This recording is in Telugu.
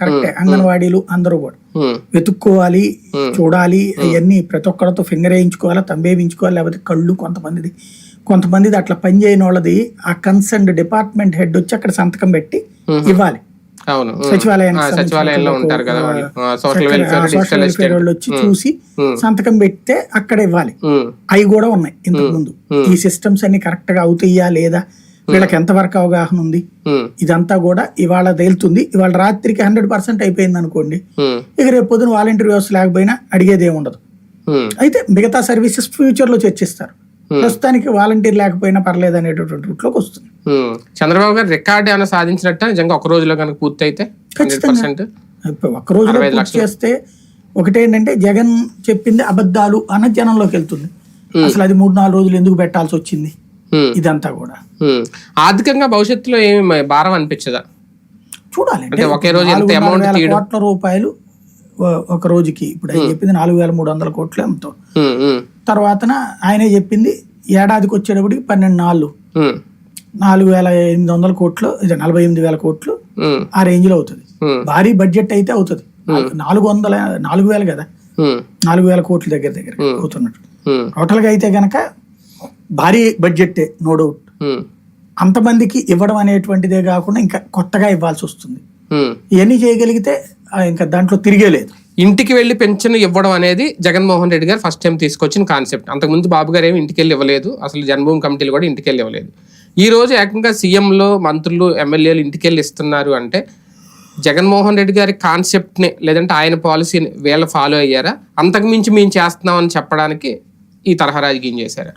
కరెక్టే. అంగన్వాడీలు అందరూ కూడా. వెతుక్కోవాలి చూడాలి అవన్నీ ప్రతి ఒక్కరితో ఫింగర్ వేయించుకోవాలా తంబేయించుకోవాలి లేకపోతే కళ్ళు కొంతమందిది. కొంతమందిది అట్లా పని చేయని వాళ్ళది ఆ కన్సర్న్ డిపార్ట్మెంట్ హెడ్ వచ్చి అక్కడ సంతకం పెట్టి ఇవ్వాలి. అవును. సచివాలయంలో ఉంటారు కదా సోషల్ వెల్ఫేర్ వాళ్ళు వచ్చి చూసి సంతకం పెడితే అక్కడ ఇవ్వాలి. అవి కూడా ఉన్నాయి ఇంతకు ముందు. ఈ సిస్టమ్స్ అన్ని కరెక్ట్గా అవుతాయా లేదా? వీళ్ళకి ఎంత వరకు అవగాహన ఉంది? ఉమ్, ఇదంతా కూడా ఇవాళ తేలుతుంది. ఇవాళ రాత్రికి హండ్రెడ్ పర్సెంట్ అయిపోయింది అనుకోండి. ఉమ్, ఇక రేపు పొద్దున వాలంటీర్ వ్యవస్థ లేకపోయినా అడిగేది ఏమి ఉండదు. ఉమ్, అయితే మిగతా సర్వీసెస్ ఫ్యూచర్లో చర్చిస్తారు ప్రస్తుతానికి వాలంటీర్ లేకపోయినా పర్లేదు అనేటటువంటి రూట్లోకి వస్తుంది. చంద్రబాబు గారు రికార్డ్ ఏమైనా సాధించినట్ట? నిజంగా ఒక రోజులో కనుక పూర్తి అయితే ఒక్క రోజులో పూర్తి చేస్తే ఒకటేంటంటే జగన్ చెప్పింది అబద్ధాలు అన్న జనంలోకి వెళ్తుంది. అసలు అది మూడు నాలుగు రోజులు ఎందుకు పెట్టాల్సి వచ్చింది? ఇదంతా కూడా. ఆర్థికంగా భవిష్యత్తులో ఏమి భారం అనిపించదా? చూడాలి. అంటే ఒకే రోజు ఎంత అమౌంట్ కోట్ల రూపాయలు ఒక రోజుకి. ఇప్పుడు ఆయన చెప్పింది నాలుగు వేల మూడు వందల కోట్లు ఎంతో తర్వాతన ఆయనే చెప్పింది ఏడాదికి వచ్చేటప్పటికి పన్నెండు నాలుగు. ఉమ్, నాలుగు వేల ఎనిమిది వందల కోట్లు ఇది నలభై ఎనిమిది వేల కోట్లు ఆ రేంజ్లో అవుతుంది భారీ బడ్జెట్ అయితే అవుతుంది. నాలుగు వందల నాలుగు వేలు కదా. నాలుగు వేల కోట్ల దగ్గర దగ్గర అవుతున్నట్టు. టోటల్గా అయితే గనక భారీ బడ్జెట్ నో డౌట్ అంతమందికి ఇవ్వడం అనేటువంటిదే కాకుండా ఇంకా కొత్తగా ఇవ్వాల్సి వస్తుంది. ఇవన్నీ చేయగలిగితే ఇంకా దాంట్లో తిరిగే లేదు. ఇంటికి వెళ్ళి పెన్షన్ ఇవ్వడం అనేది జగన్మోహన్ రెడ్డి గారు ఫస్ట్ టైం తీసుకొచ్చిన కాన్సెప్ట్. అంతకుముందు బాబు గారు ఏమి ఇంటికి వెళ్ళి ఇవ్వలేదు. అసలు జన్మభూమి కమిటీలు కూడా ఇంటికి వెళ్ళి ఇవ్వలేదు. ఈ రోజు ఏకంగా సీఎంలో మంత్రులు ఎమ్మెల్యేలు ఇంటికి వెళ్ళి ఇస్తున్నారు అంటే జగన్మోహన్ రెడ్డి గారి కాన్సెప్ట్ని లేదంటే ఆయన పాలసీని వీళ్ళు ఫాలో అయ్యారా? అంతకు మించి మేము చేస్తున్నామని చెప్పడానికి ఈ తరహా రాజకీయం చేశారు?